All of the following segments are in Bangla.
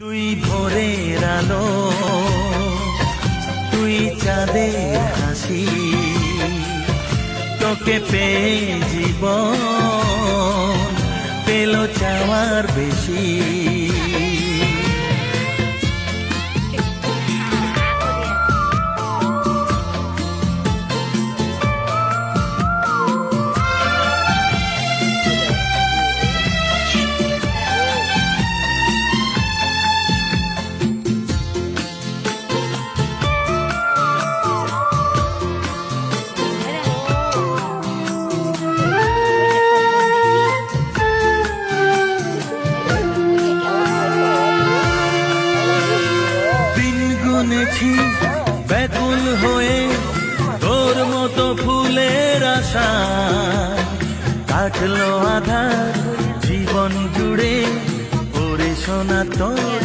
তুই ভোরের আলো তুই চাঁদের হাসি তোকে পেয়ে জীবন পেল চাওয়ার বেশি। গুনেছি ব্যাকুল হয়ে তোর মতো ফুলের আশা। কাটলো আধার, জীবন জুড়ে ওরে সোনা তোর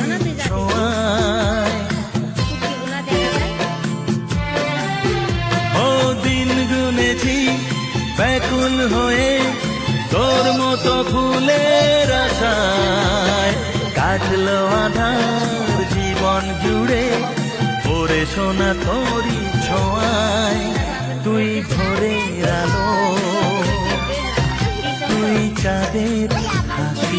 ও দিন গুনেছি, ব্যাকুল হয়ে তোর মতো ফুলের আশায়। কাটলো আধার, জীবন জুড়ে ভোরে সোনা তরি ছোঁয়ায় তুই ভোরের আলো তুই চাঁদের হাসি।